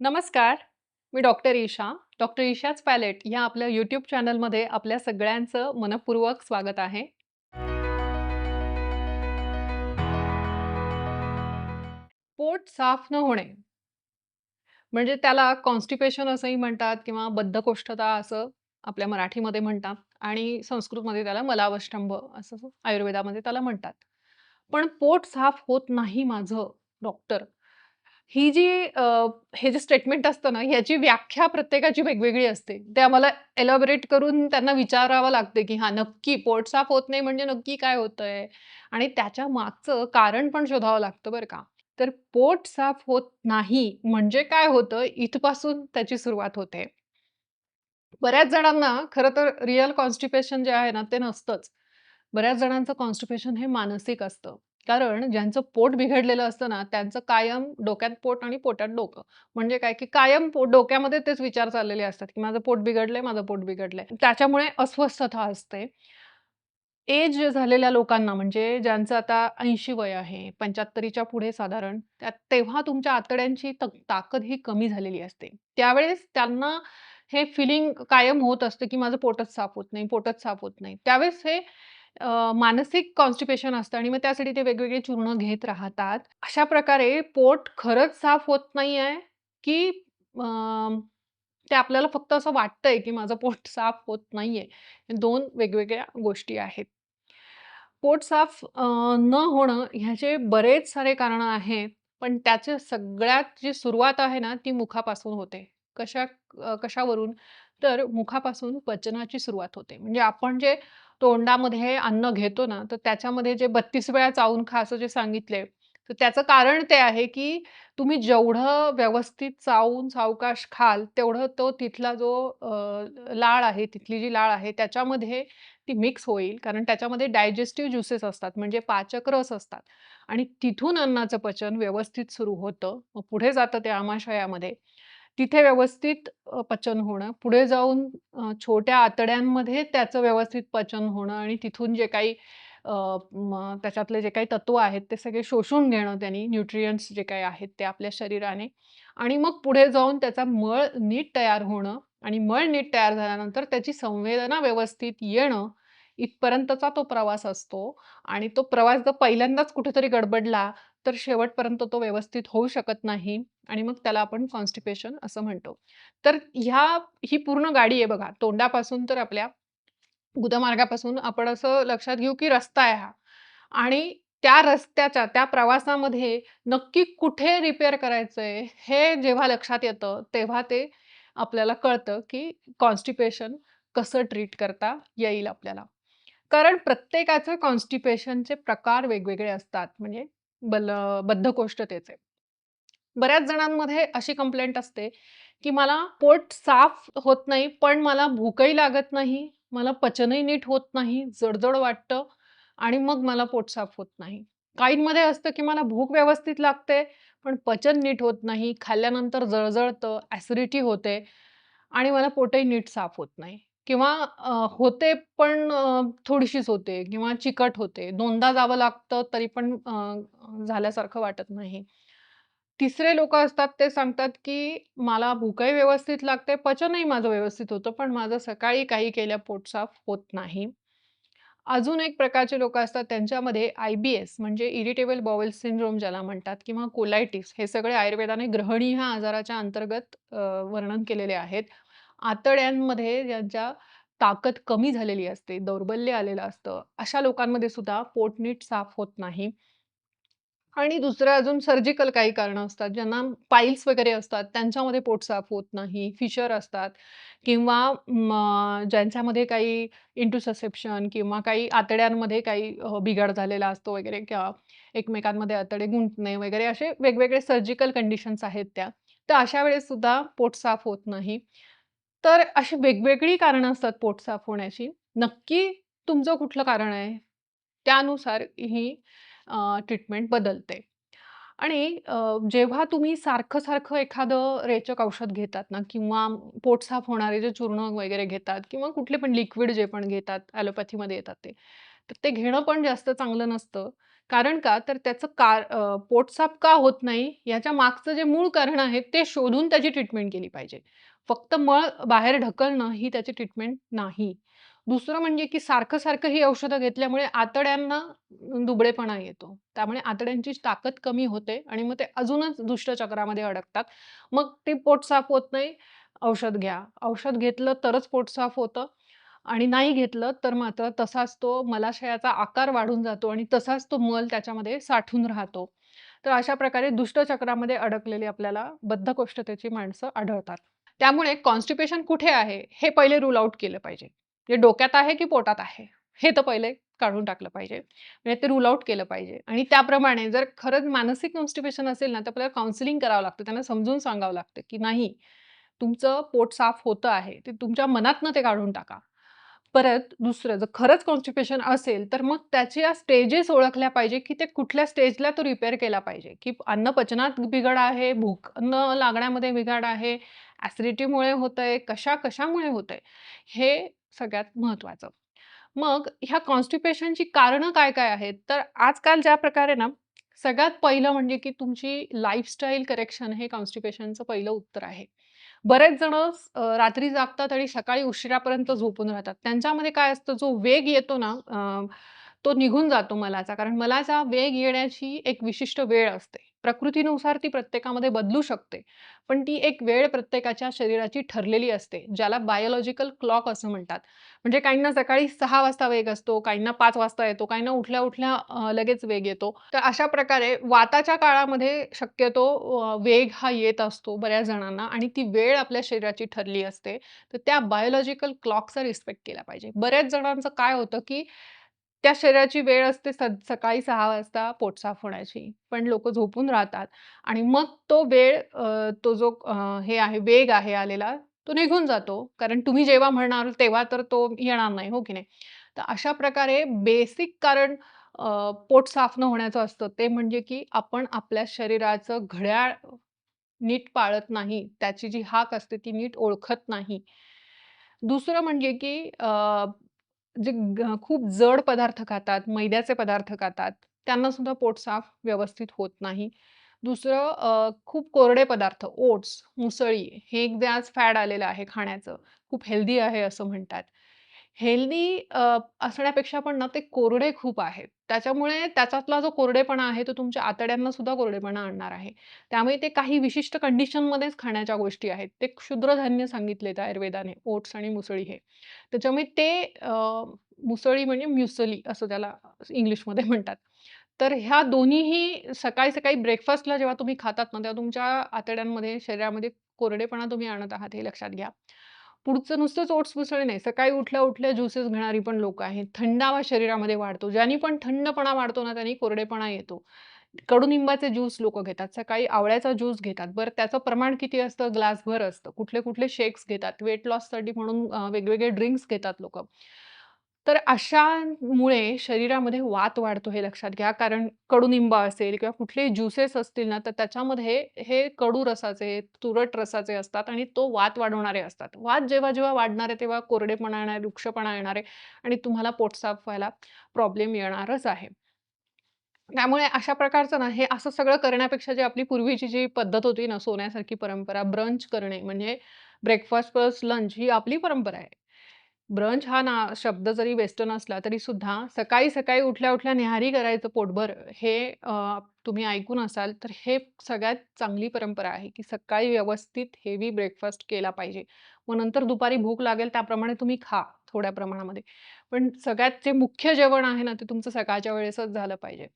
नमस्कार. मी doctor Isha. Doctor ईशाच पॅलेट या आपल्या यूट्यूब चॅनलमध्ये आपल्या सगळ्यांचं मनपूर्वक स्वागत आहे. पोट साफ न होणे. म्हणजे त्याला कॉन्स्टिपेशन असंही म्हणतात किंवा बद्धकोष्ठता असं आपल्या मराठीमध्ये म्हणतात आणि संस्कृतमध्ये त्याला मलावष्टंभ असं आयुर्वेदामध्ये त्याला म्हणतात. पण पोट साफ होत नाही माझं डॉक्टर. ही जी अ, हे जे स्टेटमेंट असतं ना, ह्याची व्याख्या प्रत्येकाची वेगवेगळी असते. ते आम्हाला एलॅबोरेट करून त्यांना विचारावं लागते, की हां, नक्की पोट साफ होत नाही म्हणजे नक्की काय होतंय? आणि त्याच्या मागचं कारण पण शोधावं लागतं बरं का. तर पोट साफ होत नाही म्हणजे काय होतं? इथपासून त्याची सुरुवात होते. बऱ्याच जणांना खरं तर रिअल कॉन्स्टिपेशन जे आहे ना, ते नसतंच. बऱ्याच जणांचं कॉन्स्टिपेशन हे मानसिक असतं. कारण ज्यांचं पोट बिघडलेलं असतं ना, त्यांचं कायम डोक्यात पोट आणि पोटात डोकं. म्हणजे काय, की कायम पो डोक्यामध्ये तेच विचार चाललेले असतात, की माझं पोट बिघडलंय, माझं पोट बिघडलंय. त्याच्यामुळे अस्वस्थता असते. एज झालेल्या लोकांना म्हणजे ज्यांचं आता 80 वय आहे, 75च्या पुढे साधारण, त्या तेव्हा तुमच्या आतड्यांची ताकद ही कमी झालेली असते. त्यावेळेस त्यांना हे फिलिंग कायम होत असतं, की माझं पोटच साफ होत नाही, पोटच साफ होत नाही. त्यावेळेस हे अ, मानसिक कॉन्स्टिपेशन असतं आणि मग त्यासाठी ते वेगवेगळे चूर्ण घेत राहतात. अशा प्रकारे पोट खरंच साफ होत नाहीये, की अ, ते आपल्याला फक्त असं वाटतंय, की माझं पोट साफ होत नाहीये. 2 वेगवेगळ्या गोष्टी आहेत. पोट साफ अ, न होणं ह्याचे बरेच सारे कारणं आहेत. पण त्याचे सगळ्यात जी सुरुवात आहे ना, ती मुखापासून होते. कशा अ, कशावरून? तर मुखापासून पचनाची सुरुवात होते. म्हणजे आपण जे तोंडामध्ये अन्न घेतो ना, तर त्याच्यामध्ये जे 32 वेळा चावून खा असं जे सांगितले तर त्याचं कारण ते आहे, की तुम्ही जेवढं व्यवस्थित चावून सावकाश खाल, तेवढं तो तिथला जो लाळ आहे, तिथली जी लाळ आहे त्याच्यामध्ये ती मिक्स होईल. कारण त्याच्यामध्ये डायजेस्टिव्ह ज्युसेस असतात, म्हणजे पाचक रस असतात आणि तिथून अन्नाचं पचन व्यवस्थित सुरू होतं. मग पुढे जातं ते आमाशयामध्ये. तिथे व्यवस्थित पचन होणं, पुढे जाऊन छोट्या आतड्यांमध्ये त्याचं व्यवस्थित पचन होणं आणि तिथून जे काही त्याच्यातले जे काही तत्व आहेत, ते सगळे शोषून घेणं त्यांनी, न्यूट्रियंट्स जे काही आहेत ते आपल्या शरीराने. आणि मग पुढे जाऊन त्याचा मळ नीट तयार होणं आणि मळ नीट तयार झाल्यानंतर त्याची संवेदना व्यवस्थित येणं, इथपर्यंतचा तो प्रवास असतो. आणि तो प्रवास जर पहिल्यांदाच कुठेतरी गडबडला, तर शेवटपर्यंत तो व्यवस्थित होऊ शकत नाही आणि मग त्याला आपण कॉन्स्टिपेशन असं म्हणतो. तर ह्या ही पूर्ण गाडी आहे बघा. तोंडापासून तर आपल्या गुदमार्गापासून आपण असं लक्षात घेऊ, की रस्ता आहे हा आणि त्या रस्त्याच्या, त्या प्रवासामध्ये नक्की कुठे रिपेअर करायचंय, हे जेव्हा लक्षात येतं, तेव्हा ते आपल्याला कळतं, की कॉन्स्टिपेशन कसं ट्रीट करता येईल आपल्याला. कारण प्रत्येकाचं कॉन्स्टिपेशनचे प्रकार वेगवेगळे असतात, म्हणजे बल बद्धकोष्ठतेचे. बऱ्याच जणांमध्ये अशी कंप्लेंट असते, की मला पोट साफ होत नाही, पण मला भूकही लागत नाही, मला पचनही नीट होत नाही, जडजड वाटतं आणि मग मला पोट साफ होत नाही. काहींमध्ये असतं, की मला भूक व्यवस्थित लागते, पण पचन नीट होत नाही, खाल्ल्यानंतर जळजळतं, ॲसिडिटी होते आणि मला पोटही नीट साफ होत नाही किंवा होते पण थोडीशीच होते किंवा चिकट होते. दोनदा जावं लागतं तरी पण झाल्यासारखं वाटत नाही. तिसरे लोक असतात ते सांगतात, की मला भूकही व्यवस्थित लागते, पचनही माझं व्यवस्थित होतं, पण माझं सकाळी काही केल्या पोट साफ होत नाही. अजून एक प्रकारचे लोक असतात त्यांच्यामध्ये आय-बी-एस म्हणजे इरिटेबल बॉवेल सिंड्रोम ज्याला म्हणतात किंवा कोलायटिस हे सगळे आयुर्वेदाने ग्रहणी ह्या आजाराच्या अंतर्गत वर्णन केलेले आहेत. आतड्यांमध्ये ज्यांच्या ताकद कमी झालेली असते, दौर्बल्य आलेलं असतं, अशा लोकांमध्ये सुद्धा पोट नीट साफ होत नाही. आणि दुसरं अजून सर्जिकल काही कारणं असतात. ज्यांना पाईल्स वगैरे असतात, त्यांच्यामध्ये पोट साफ होत नाही. फिशर असतात किंवा ज्यांच्यामध्ये काही इंटुससेप्शन किंवा काही आतड्यांमध्ये काही बिघाड झालेला असतो वगैरे किंवा एकमेकांमध्ये आतडे गुंतणे वगैरे असे वेगवेगळे सर्जिकल कंडिशन्स आहेत त्या. तर अशा वेळेस सुद्धा पोट साफ होत नाही. तर अशी वेगवेगळी कारणं असतात पोट साफ होण्याची. नक्की तुमचं कुठलं कारण आहे? त्यानुसार ही ट्रीटमेंट बदलते. आणि जेव्हा तुम्ही सारखं-सारखं एखादं रेचक औषध घेतात ना किंवा पोट साफ होणारे जे चूर्ण वगैरे घेतात किंवा कुठले पण लिक्विड जे पण घेतात, ॲलोपॅथीमध्ये येतात ते. तर ते घेणं पण जास्त चांगलं नसतं. कारण का? तर त्याचं कार पोटसाफ का होत नाही, याच्या मागचं जे मूळ कारण आहे, ते शोधून त्याची ट्रीटमेंट केली पाहिजे. फक्त मळ बाहेर ढकलणं ही त्याची ट्रीटमेंट नाही. दुसरं म्हणजे की सारखं-सारखं ही औषधं घेतल्यामुळे आतड्यांना दुबळेपणा येतो. त्यामुळे आतड्यांची ताकद कमी होते आणि मग ते अजूनच दुष्टचक्रामध्ये अडकतात. मग ते पोट साफ होत नाही, औषध घ्या. औषध घेतलं तरच पोट साफ होतं आणि नाही घेतलं तर मात्र तसाच तो मलाशयाचा आकार वाढून जातो आणि तसाच तो मल त्याच्यामध्ये साठून राहतो. तर अशा प्रकारे दुष्टचक्रामध्ये अडकलेली आपल्याला बद्धकोष्ठतेची माणसं आढळतात. त्यामुळे कॉन्स्टिपेशन कुठे आहे, हे पहिले रूल आउट केलं पाहिजे. म्हणजे डोक्यात आहे की पोटात आहे, हे तर पहिले काढून टाकलं पाहिजे. म्हणजे ते रूल आउट केलं पाहिजे आणि त्याप्रमाणे जर खरंच मानसिक कॉन्स्टिपेशन असेल ना, तर आपल्याला काउन्सिलिंग करावं लागतं. त्यांना समजून सांगावं लागतं, की नाही तुमचं पोट साफ होतं आहे. ते तुमच्या मनातनं ते काढून टाका. परत दुसरं जर खरंच कॉन्स्टिपेशन असेल, तर मग त्याच्या स्टेजेस ओळखल्या पाहिजे, की ते कुठल्या स्टेजला तो रिपेअर केला पाहिजे, की अन्न पचनात बिघड आहे, भूक न लागण्यामध्ये बिघाड आहे, ॲसिडिटीमुळे होतंय, कशा-कशामुळे होतंय, हे सगळ्यात महत्त्वाचं. मग ह्या कॉन्स्टिपेशनची कारणं काय-काय आहेत? तर आजकाल ज्या प्रकारे ना, सगळ्यात पहिलं म्हणजे की तुमची लाईफस्टाईल करेक्शन हे कॉन्स्टिपेशनचं पहिलं उत्तर आहे. बरेच जण रात्री जागतात आणि सकाळी उशिरापर्यंत झोपून राहतात. त्यांच्यामध्ये काय असतं, जो वेग येतो ना तो निघून जातो मलाचा. कारण मलाचा वेग येण्याची एक विशिष्ट वेळ असते. प्रकृतीनुसार ती प्रत्येकामध्ये बदलू शकते. पण ती एक वेळ प्रत्येकाच्या शरीराची ठरलेली असते, ज्याला बायोलॉजिकल क्लॉक असं म्हणतात. म्हणजे काहींना सकाळी सहा वाजता वेग असतो, काहींना पाच वाजता येतो, काहींना उठल्या-उठल्या लगेच वेग येतो. तर अशा प्रकारे वाताच्या काळामध्ये शक्यतो वेग हा येत असतो बऱ्याच जणांना आणि ती वेळ आपल्या शरीराची ठरली असते. तर त्या बायोलॉजिकल क्लॉकचा रिस्पेक्ट केला पाहिजे. बऱ्याच जणांचं काय होतं, की त्या शरीराची वेळ असते स सकाळी सहा वाजता पोटसाफ होण्याची, पण लोक झोपून राहतात आणि मग तो वेळ तो जो हे आहे वेग आहे आलेला, तो निघून जातो. कारण तुम्ही जेव्हा म्हणाल तेव्हा तर तो येणार नाही, हो की नाही? तर अशा प्रकारे बेसिक कारण पोट साफ न होण्याचं असतं ते म्हणजे की आपण आपल्या शरीराचं घड्याळ नीट पाळत नाही. त्याची जी हाक असते ती नीट ओळखत नाही. दुसरं म्हणजे की जे खूप जड पदार्थ खातात, मैद्याचे पदार्थ खातात, त्यांना सुद्धा पोट साफ व्यवस्थित होत नाही. दुसरं खूप कोरडे पदार्थ, ओट्स, मुसळी हे एक आज फॅड आलेलं आहे खाण्याचं. खूप हेल्दी आहे असं म्हणतात. हेल्दी अ, असण्यापेक्षा पण ना ते कोरडे खूप आहेत. त्याच्यामुळे त्याच्यातला जो कोरडेपणा आहे तो तुमच्या आतड्यांना सुद्धा कोरडेपणा आणणार आहे. त्यामुळे ते काही विशिष्ट कंडिशनमध्येच खाण्याच्या गोष्टी आहेत. ते क्षुद्रधान्य सांगितलेत आयुर्वेदाने, ओट्स आणि मुसळी हे. त्याच्यामुळे ते अ, मुसळी म्हणजे म्युसली असं त्याला इंग्लिशमध्ये म्हणतात. तर ह्या दोन्हीही सकाळी-सकाळी ब्रेकफास्टला जेव्हा तुम्ही खातात ना, तेव्हा तुमच्या आतड्यांमध्ये, शरीरामध्ये कोरडेपणा तुम्ही आणत आहात हे लक्षात घ्या. पुढचं नुसतंच ओट्स मुसळी नाही, सकाळी उठल्या-उठल्या ज्युसेस घेणारी पण लोक आहेत. थंडावा शरीरामध्ये वाढतो. ज्यानी पण थंडपणा वाढतो ना, त्यांनी कोरडेपणा येतो. कडुनिंबाचे ज्यूस लोक घेतात. सकाळी आवळ्याचा ज्यूस घेतात. बरं त्याचं प्रमाण किती असतं? ग्लासभर असतं. कुठले-कुठले शेक्स घेतात. वेट लॉससाठी म्हणून वेगवेगळे ड्रिंक्स घेतात लोक तर अशामुळे शरीरामध्ये वात वाढतो हे लक्षात घ्या. कारण कडुनिंब असेल किंवा कुठले ज्युसेस असतील ना, तर त्याच्यामध्ये हे कडू रसाचे, तुरट रसाचे असतात आणि तो वात वाढवणारे असतात. वात जेव्हा-जेव्हा वाढणारे तेव्हा कोरडेपणा येणार, वृक्षपणा येणारे आणि तुम्हाला पोट साफ व्हायला प्रॉब्लेम येणारच आहे. त्यामुळे अशा प्रकारचं ना, हे असं सगळं करण्यापेक्षा जी आपली पूर्वीची जी पद्धत होती ना, सोन्यासारखी परंपरा, ब्रंच करणे म्हणजे ब्रेकफास्ट प्लस लंच ही आपली परंपरा आहे. ब्रंच हा ना शब्द जरी वेस्टर्न असला तरी सुद्धा सकाळी-सकाळी उठल्या-उठल्या निहारी करायचं पोटभर हे तुम्ही ऐकून असाल, तर हे सगळ्यात चांगली परंपरा आहे, की सकाळी व्यवस्थित हेवी ब्रेकफास्ट केला पाहिजे. मग नंतर दुपारी भूक लागेल त्याप्रमाणे तुम्ही खा थोड्या प्रमाणामध्ये. पण सगळ्यात जे मुख्य जेवण आहे ना, ते तुमचं सकाळच्या वेळेसच झालं पाहिजे.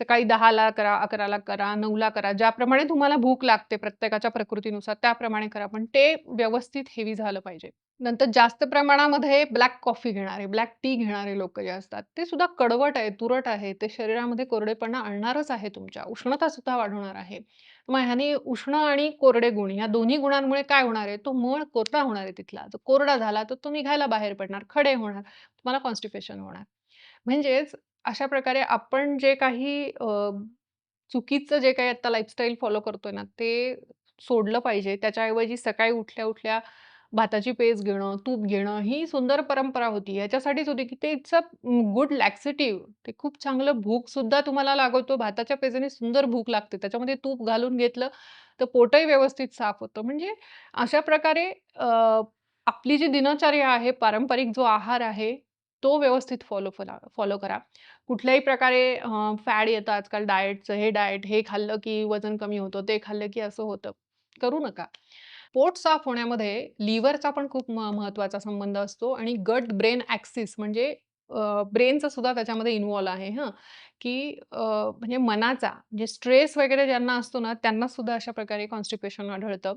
सकाळी दहाला करा, अकराला करा, नऊला करा. ज्याप्रमाणे तुम्हाला भूक लागते प्रत्येकाच्या प्रकृतीनुसार त्याप्रमाणे करा. पण ते व्यवस्थित हेवी झालं पाहिजे. नंतर जास्त प्रमाणामध्ये ब्लॅक कॉफी घेणारे, ब्लॅक टी घेणारे लोक जे असतात, ते सुद्धा कडवट आहे, तुरट आहे. ते शरीरामध्ये कोरडेपणा आणणारच आहे तुमच्या. उष्णता सुद्धा वाढवणार आहे. मग ह्याने उष्ण आणि कोरडे गुण या दोन्ही गुणांमुळे काय होणार आहे? तो मळ कोरडा होणार आहे तिथला. जर कोरडा झाला तर तो निघायला बाहेर पडणार, खडे होणार, तुम्हाला कॉन्स्टिपेशन होणार. म्हणजेच अशा प्रकारे आपण जे काही चुकीचं जे काही आता लाईफस्टाईल फॉलो करतोय ना, ते सोडलं पाहिजे. त्याच्याऐवजी सकाळी उठल्या-उठल्या भाताची पेज घेणं, तूप घेणं ही सुंदर परंपरा होती. याच्यासाठीच होती, की ते इट्स अ गुड लॅक्सेटिव्ह. ते खूप चांगलं भूकसुद्धा तुम्हाला लागवतो. भाताच्या पेजेने सुंदर भूक लागते. त्याच्यामध्ये तूप घालून घेतलं, तर पोटही व्यवस्थित साफ होतं. म्हणजे अशा प्रकारे आपली जी दिनचर्या आहे, पारंपरिक जो आहार आहे, तो व्यवस्थित फॉलो फला फॉलो करा. कुठल्याही प्रकारे फॅड येतं आजकाल डाएटचं, हे डाएट, हे खाल्लं की वजन कमी होतं, ते खाल्लं की असं होतं. करू नका. पोट साफ होण्यामध्ये लिव्हरचा पण खूप म महत्त्वाचा संबंध असतो आणि गट ब्रेन ॲक्सिस म्हणजे अ, ब्रेनचा सुद्धा त्याच्यामध्ये इन्वॉल्व्ह आहे हं, की म्हणजे मनाचा म्हणजे स्ट्रेस वगैरे ज्यांना असतो ना, त्यांना सुद्धा अशा प्रकारे कॉन्स्टिपेशन आढळतं.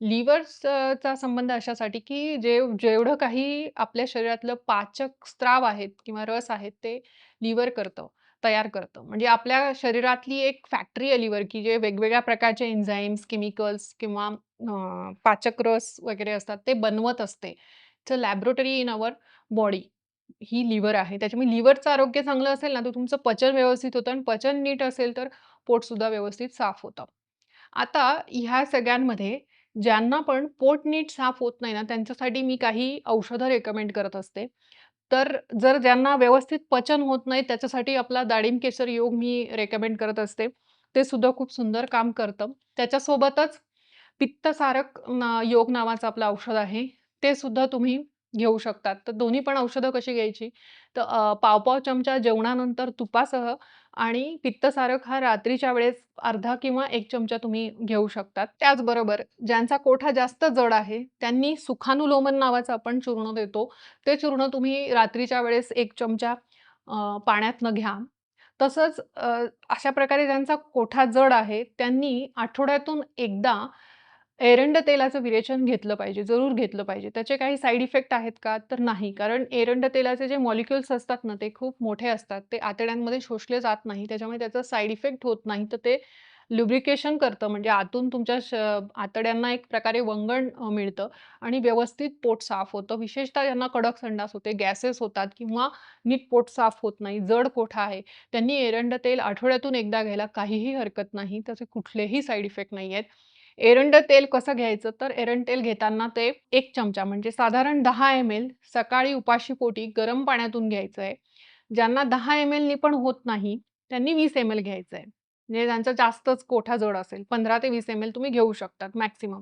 लिव्हर्सचा संबंध अशासाठी, की जे जेवढं काही आपल्या शरीरातलं पाचक स्त्राव आहेत किंवा रस आहेत, ते लिव्हर करतं, तयार करतं. म्हणजे आपल्या शरीरातली एक फॅक्टरी आहे लिव्हर, की जे वेगवेगळ्या प्रकारचे एन्झाईम्स केमिकल्स किंवा अ, पाचक रस वगैरे असतात, ते बनवत असते. It's a laboratory in our body. He liver आहे. त्याच्यामुळे लिव्हरचं आरोग्य चांगलं असेल ना, तर तुमचं पचन व्यवस्थित होतं आणि पचन नीट असेल, तर पोटसुद्धा व्यवस्थित साफ होतं. आता ह्या सगळ्यांमध्ये ज्यांना पण पोट नीट साफ होत नाही ना, त्यांच्यासाठी मी काही औषधं रेकमेंड करत असते. तर जर ज्यांना व्यवस्थित पचन होत नाही, त्याच्यासाठी आपला डाळिंब केसर योग मी रेकमेंड करत असते. ते सुद्धा खूप सुंदर काम करतं. त्याच्यासोबतच पित्तसारक ना योग नावाचं आपलं औषध आहे. ते सुद्धा तुम्ही घेऊ शकतात. तर दोन्ही पण औषधं कशी घ्यायची? तर पावपाव पाव-पाव चमचा जेवणानंतर तुपासह आणि पित्तसारक हा रात्रीच्या वेळेस अर्धा किंवा एक चमचा तुम्ही घेऊ शकतात. त्याचबरोबर ज्यांचा कोठा जास्त जड आहे, त्यांनी सुखानुलोमन नावाचं आपण चूर्ण देतो. ते चूर्ण तुम्ही रात्रीच्या वेळेस एक चमचा पाण्यातनं घ्या. तसंच अशा प्रकारे ज्यांचा कोठा जड आहे, त्यांनी आठवड्यातून एकदा एरंड तेलाचं विरेचन घेतलं पाहिजे, जरूर घेतलं पाहिजे. त्याचे काही साईड इफेक्ट आहेत का? तर नाही. कारण एरंड तेलाचे जे मॉलिक्युल्स असतात ना, ते खूप मोठे असतात. ते आतड्यांमध्ये शोषले जात नाही. त्याच्यामुळे त्याचा साईड इफेक्ट होत नाही. तर ते लुब्रिकेशन करतं म्हणजे आतून तुमच्या श आतड्यांना एक प्रकारे वंगण मिळतं आणि व्यवस्थित पोट साफ होतं. विशेषतः ज्यांना कडक संडास होते, गॅसेस होतात किंवा नीट पोट साफ होत नाही, जड कोठा आहे, त्यांनी एरंड तेल आठवड्यातून एकदा घ्यायला काहीही हरकत नाही. त्याचे कुठलेही साईड इफेक्ट नाही आहेत एरंड तेल कसं घ्यायचं? तर एरंड तेल घेताना ते एक चमचा म्हणजे साधारण दहा एम-एल सकाळी उपाशी पोटी गरम पाण्यातून घ्यायचं आहे. ज्यांना दहा एम-एलनी पण होत नाही, त्यांनी वीस एम-एल घ्यायचं आहे. म्हणजे ज्यांचा जास्तच कोठा जड असेल, 15 ते वीस एम-एल तुम्ही घेऊ शकतात मॅक्सिमम.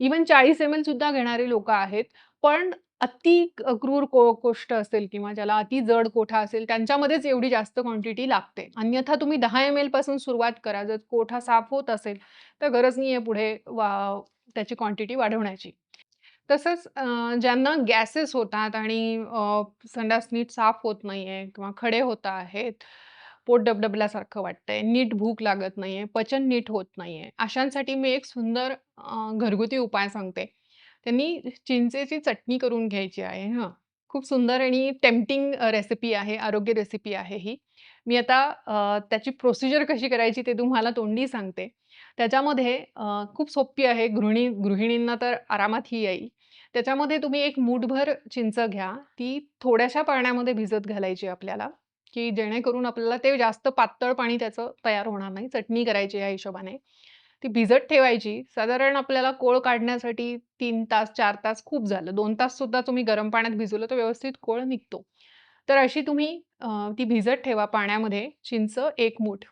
इव्हन 40 एम-एल सुद्धा घेणारी लोक आहेत. पण अति क्रूर को गोष्ट असेल किंवा ज्याला अति जड कोठा असेल, त्यांच्यामध्येच एवढी जास्त क्वांटिटी लागते. अन्यथा तुम्ही दहा एम एलपासून सुरुवात करा. जर कोठा साफ होत असेल, तर गरज नाही आहे पुढे वा त्याची क्वांटिटी वाढवण्याची. तसंच ज्यांना गॅसेस होतात आणि संडास नीट साफ होत नाही आहे किंवा खडे होत आहेत, पोट डबडबल्यासारखं वाटतंय, नीट भूक लागत नाही आहे पचन नीट होत नाही आहे अशांसाठी मी एक सुंदर घरगुती उपाय सांगते. त्यांनी चिंचेची चटणी करून घ्यायची आहे हां खूप सुंदर आणि टेम्पटिंग रेसिपी आहे, आरोग्य रेसिपी आहे ही. मी आता अ, त्याची प्रोसिजर कशी करायची ते तुम्हाला तोंडी सांगते. त्याच्यामध्ये अ, खूप सोपी आहे. गृहिणी गृहिणींना तर आरामात ही येईल. त्याच्यामध्ये तुम्ही एक मूठभर चिंच घ्या. ती थोड्याशा पाण्यामध्ये भिजत घालायची आपल्याला, की जेणेकरून आपल्याला ते जास्त पातळ पाणी त्याचं तयार होणार नाही. चटणी करायची या हिशोबाने. ती भिजत ठेवायची. साधारण आपल्याला कोळ काढण्यासाठी तीन तास, चार तास खूप झालं. दोन तास सुद्धा तुम्ही गरम पाण्यात भिजवलं तर व्यवस्थित कोळ निघतो. तर अशी तुम्ही ती भिजत ठेवा पाण्यामध्ये चिंच एक मूठ.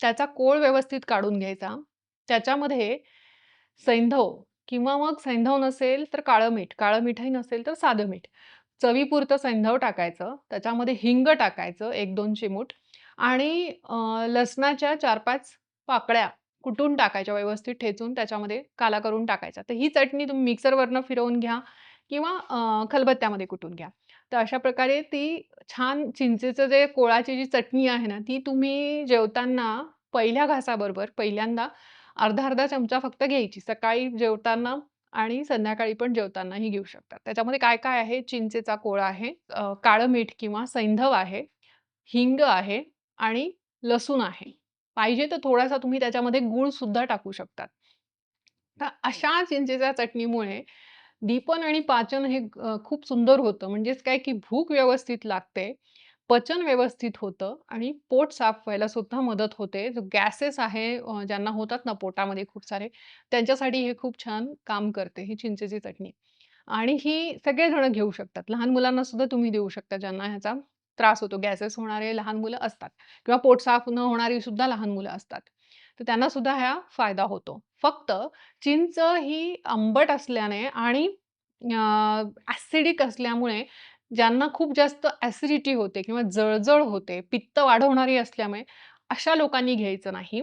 त्याचा कोळ व्यवस्थित काढून घ्यायचा. त्याच्यामध्ये सैंधव किंवा मग सैंधव नसेल तर काळं मीठ, काळं मीठही नसेल तर साधं मीठ. चवीपुरतं सैंधव टाकायचं, त्याच्यामध्ये हिंग टाकायचं 1-2 चिमूट आणि लसणाच्या 4-5 पाकळ्या कुटून टाकायच्या व्यवस्थित ठेचून त्याच्यामध्ये काला करून टाकायचा. तर ही चटणी तुम्ही मिक्सरवरनं फिरवून घ्या किंवा खलबत्त्यामध्ये कुटून घ्या. तर अशा प्रकारे ती छान चिंचेचं जे कोळाची जी चटणी आहे ना, ती तुम्ही जेवताना पहिल्या घासाबरोबर पहिल्यांदा अर्धा-अर्धा चमचा फक्त घ्यायची. सकाळी जेवताना आणि संध्याकाळी पण जेवतानाही घेऊ शकतात. त्याच्यामध्ये काय-काय आहे? चिंचेचा कोळा आहे, काळं मीठ किंवा सैंधव आहे, हिंग आहे आणि लसूण आहे. पाहिजे तर थोडासा तुम्ही त्याच्यामध्ये गूळ सुद्धा टाकू शकतात. तर अशा चिंचेच्या चटणीमुळे दीपन आणि पाचन हे खूप सुंदर होतं. म्हणजेच काय की भूक व्यवस्थित लागते, पचन व्यवस्थित होतं आणि पोट साफ व्हायला सुद्धा मदत होते. जो गॅसेस आहे ज्यांना होतात ना पोटामध्ये खूप सारे, त्यांच्यासाठी हे खूप छान काम करते ही चिंचेची चटणी. आणि ही सगळेजण घेऊ शकतात. लहान मुलांना सुद्धा तुम्ही देऊ शकता ज्यांना ह्याचा त्रास होतो. गॅसेस होणारे लहान मुलं असतात किंवा पोट साफ न होणारी सुद्धा लहान मुलं असतात. तर त्यांना सुद्धा ह्या फायदा होतो. फक्त चिंच ही आंबट असल्याने आणि ऍसिडिक ॲसिडिक असल्यामुळे ज्यांना खूप जास्त ॲसिडिटी होते किंवा जळजळ होते, पित्त वाढवणारी असल्यामुळे अशा लोकांनी घ्यायचं नाही.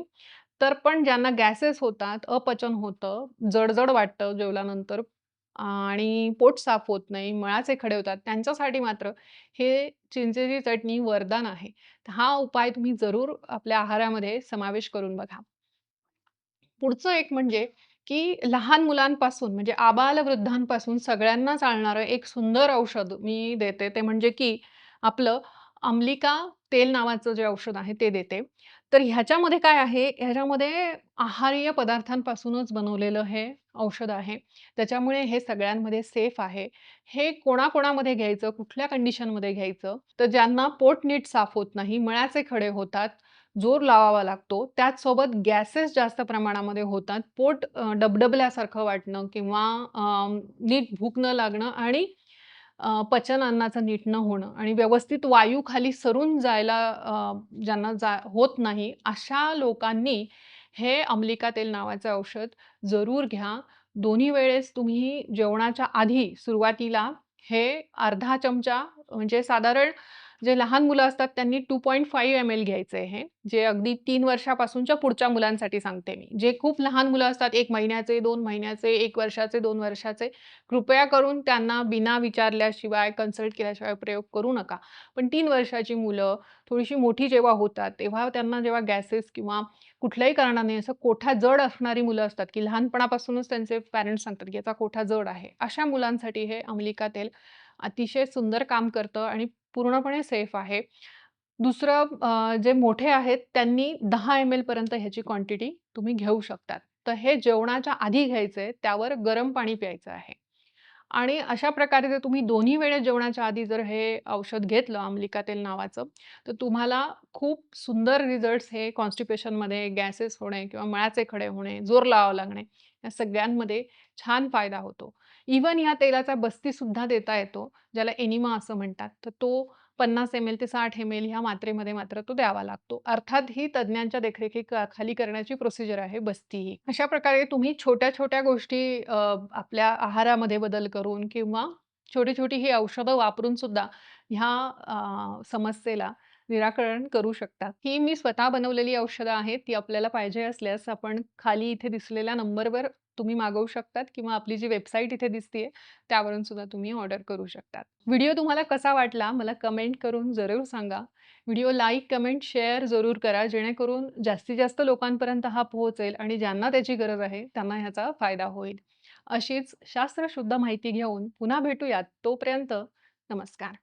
तर पण ज्यांना गॅसेस होतात, अपचन होतं, जडजड वाटतं जेवल्यानंतर आणि पोट साफ होत नाही, मळाचे खडे होतात, त्यांच्यासाठी मात्र हे चिंचेची चटणी वरदान आहे. हा उपाय तुम्ही जरूर आपल्या आहारामध्ये समावेश करून बघा. पुढचं एक म्हणजे, की लहान मुलांपासून म्हणजे आबालवृद्धांपासून सगळ्यांना चालणारं एक सुंदर औषध मी देते. ते म्हणजे की आपलं अंबिका तेल नावाचं जे औषध आहे ते देते. तर ह्याच्यामध्ये काय आहे, ह्याच्यामध्ये आहारीय पदार्थांपासूनच बनवलेलं हे औषध आहे. त्याच्यामुळे हे सगळ्यांमध्ये सेफ आहे. हे कोणाकोणामध्ये घ्यायचं, कुठल्या कंडिशनमध्ये घ्यायचं, तर ज्यांना पोट नीट साफ होत नाही, मळ्याचे खडे होतात, जोर लावावा लागतो, त्याचसोबत गॅसेस जास्त प्रमाणामध्ये होतात, पोट डबडबल्यासारखं वाटणं किंवा नीट भूक न लागणं आणि पचन अन्नाचं नीट न होणं आणि व्यवस्थित वायू खाली सरून जायला ज्यांना जा होत नाही, अशा लोकांनी हे अमलिका तेल नावाचं औषध जरूर घ्या. दोन्ही वेळेस तुम्ही जेवणाच्या आधी सुरुवातीला हे अर्धा चमचा म्हणजे साधारण जे लहान मुलं असतात त्यांनी 2.5 एम-एल घ्यायचं आहे हे. जे अगदी तीन वर्षापासूनच्या पुढच्या मुलांसाठी सांगते मी. जे खूप लहान मुलं असतात एक महिन्याचे, दोन महिन्याचे, एक वर्षाचे, दोन वर्षाचे, कृपया करून त्यांना बिना विचारल्याशिवाय, कन्सल्ट केल्याशिवाय प्रयोग करू नका. पण तीन वर्षाची मुलं थोडीशी मोठी जेव्हा होतात, तेव्हा त्यांना जेव्हा गॅसेस किंवा कुठल्याही कारणाने असं कोठा जड असणारी मुलं असतात, की लहानपणापासूनच त्यांचे पॅरेंट्स सांगतात, की याचा कोठा जड आहे. अशा मुलांसाठी हे अमलिका तेल अतिशय सुंदर काम करतं आणि पूर्णपणे सेफ आहे. दुसरं जे मोठे आहेत त्यांनी दहा एम-एल पर्यंत ह्याची क्वांटिटी तुम्ही घेऊ शकतात. तर हे जेवणाच्या आधी घ्यायचे त्यावर गरम पाणी प्यायचं आहे. आणि अशा प्रकारे जर तुम्ही दोन्ही वेळेस जेवणाच्या आधी जर हे औषध घेतलं अंबिका तेल नावाचं, तर तुम्हाला खूप सुंदर रिझल्ट्स हे कॉन्स्टिपेशनमध्ये, गॅसेस होणे किंवा मळाचे खडे होणे, जोर लावावं लागणे, या सगळ्यांमध्ये छान फायदा होतो. इव्हन ह्या तेलाचा बस्तीसुद्धा देता येतो, ज्याला एनिमा असं म्हणतात. तर तो 50 एम-एल ते साठ एम-एल ह्या मात्रेमध्ये मात्र तो द्यावा लागतो. अर्थात ही तज्ज्ञांच्या देखरेखी खाली करण्याची प्रोसिजर आहे बस्ती ही. अशा प्रकारे तुम्ही छोट्या-छोट्या गोष्टी आपल्या आहारामध्ये बदल करून किंवा छोटी-छोटी ही औषधं वापरून सुद्धा ह्या समस्येला निराकरण करू शकता. ही मी स्वतः बनवलेली औषधं आहेत. ती आपल्याला पाहिजे असल्यास आपण खाली इथे दिसलेल्या नंबरवर तुम्ही मागवू शकतात किंवा आपली जी वेबसाईट इथे दिसतीये, त्यावरून सुद्धा तुम्ही ऑर्डर करू शकतात. व्हिडिओ तुम्हाला कसा वाटला मला कमेंट करून जरूर सांगा. व्हिडिओ लाईक, कमेंट, शेअर जरूर करा, जेणेकरून जास्तीत जास्त लोकांपर्यंत हा पोहोचेल आणि ज्यांना त्याची गरज आहे, त्यांना ह्याचा फायदा होईल. अशीच शास्त्रशुद्ध माहिती घेऊन पुन्हा भेटूयात. तोपर्यंत नमस्कार.